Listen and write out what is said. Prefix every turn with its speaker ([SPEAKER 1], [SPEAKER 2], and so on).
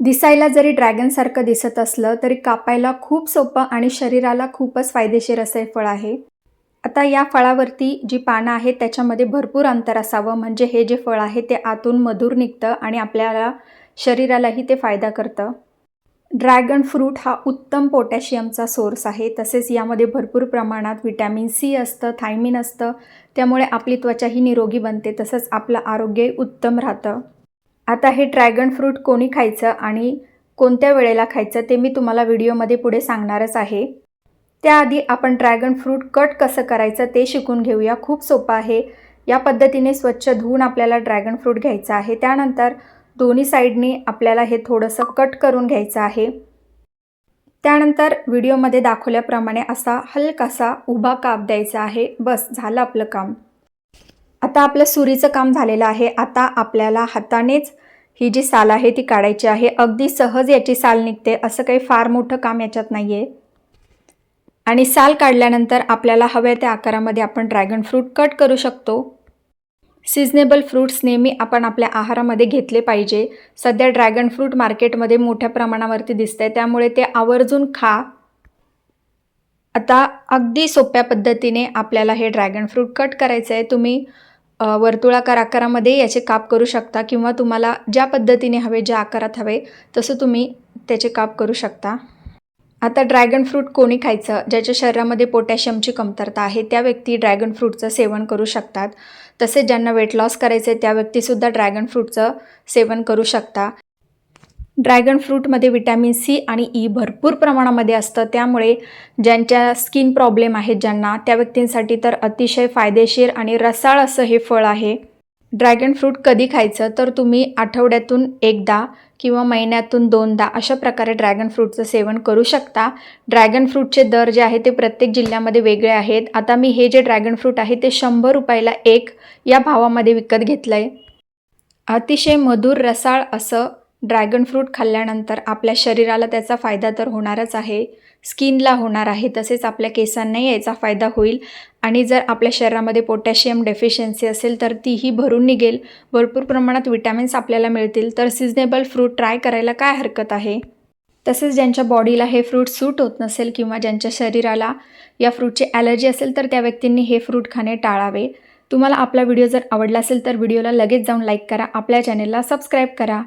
[SPEAKER 1] दिसायला जरी ड्रॅगनसारखं दिसत असलं तरी कापायला खूप सोपं आणि शरीराला खूपच फायदेशीर असं हे फळ आहे. आता या फळावरती जी पानं आहेत त्याच्यामध्ये भरपूर अंतर असावं. म्हणजे हे जे फळ आहे ते आतून मधुर निघतं आणि आपल्याला शरीरालाही ते फायदा करतं. ड्रॅगन फ्रूट हा उत्तम पोटॅशियमचा सोर्स आहे. तसेच यामध्ये भरपूर प्रमाणात विटॅमिन सी असतं थायमिन असतं. त्यामुळे आपली त्वचाही निरोगी बनते. तसंच आपलं आरोग्यही उत्तम राहतं. आता हे ड्रॅगन फ्रूट कोणी खायचं आणि कोणत्या वेळेला खायचं ते मी तुम्हाला व्हिडिओमध्ये पुढे सांगणारच आहे. त्याआधी आपण ड्रॅगन फ्रूट कट कसं करायचं ते शिकून घेऊया. खूप सोपं आहे. या पद्धतीने स्वच्छ धुवून आपल्याला ड्रॅगन फ्रूट घ्यायचं आहे. त्यानंतर दोन्ही साईडनी आपल्याला हे थोडंसं कट करून घ्यायचं आहे. त्यानंतर व्हिडिओमध्ये दाखवल्याप्रमाणे असा हलकासा उभा काप द्यायचा आहे. बस झालं आपलं काम. आता आपलं सुरीचं काम झालेलं आहे. आता आपल्याला हातानेच ही जी साल आहे ती काढायची आहे. अगदी सहज याची साल निघते. असं काही फार मोठं काम याच्यात नाही आहे आणि साल काढल्यानंतर आपल्याला हव्या त्या आकारामध्ये आपण ड्रॅगन फ्रूट कट करू शकतो. सिजनेबल फ्रूट्स नेहमी आपण आपल्या आहारामध्ये घेतले पाहिजे. सध्या ड्रॅगन फ्रूट मार्केटमध्ये मोठ्या प्रमाणावरती दिसतंय. त्यामुळे ते आवर्जून खा. आता अगदी सोप्या पद्धतीने आपल्याला हे ड्रॅगन फ्रूट कट करायचं आहे तुम्ही वर्तुळाकार आकारामध्ये याचे काप करू शकता किंवा तुम्हाला ज्या पद्धतीने हवे ज्या आकारात हवे तसं तुम्ही त्याचे काप करू शकता. आता ड्रॅगन फ्रूट कोणी खायचं? ज्याच्या शरीरामध्ये पोटॅशियमची कमतरता आहे त्या व्यक्ती ड्रॅगन फ्रूटचं सेवन करू शकतात. तसेच ज्यांना वेट लॉस करायचं आहे त्या व्यक्तीसुद्धा ड्रॅगन फ्रूटचं सेवन करू शकता. ड्रॅगन फ्रूटमध्ये विटॅमिन सी आणि ई भरपूर प्रमाणामध्ये असतं. त्यामुळे ज्यांच्या स्किन प्रॉब्लेम आहेत ज्यांना त्या व्यक्तींसाठी तर अतिशय फायदेशीर आणि रसाळ असं हे फळ आहे. ड्रॅगन फ्रूट कधी खायचं? तर तुम्ही आठवड्यातून एकदा किंवा महिन्यातून दोनदा अशा प्रकारे ड्रॅगन फ्रूटचं सेवन करू शकता. ड्रॅगन फ्रूटचे दर जे आहे ते प्रत्येक जिल्ह्यामध्ये वेगळे आहेत. आता मी हे जे ड्रॅगन फ्रूट आहे ते शंभर रुपयाला एक या भावामध्ये विकत घेतलं आहे अतिशय मधुर रसाळ असं ड्रॅगन फ्रूट खाल्ल्यानंतर आपल्या शरीराला त्याचा फायदा तर होणारच आहे. स्किनला होणार आहे तसेच आपल्या केसांनाही याचा फायदा होईल. आणि जर आपल्या शरीरामध्ये पोटॅशियम डेफिशियन्सी असेल तर तीही भरून निघेल. भरपूर प्रमाणात विटॅमिन्स आपल्याला मिळतील. तर सिजनेबल फ्रूट ट्राय करायला काय हरकत आहे? तसेच ज्यांच्या बॉडीला हे फ्रूट सूट होत नसेल किंवा ज्यांच्या शरीराला या फ्रूटची ॲलर्जी असेल तर त्या व्यक्तींनी हे फ्रूट खाणे टाळावे. तुम्हाला आपला व्हिडिओ जर आवडला असेल तर व्हिडिओला लगेच जाऊन लाईक करा. आपल्या चॅनेलला सबस्क्राईब करा.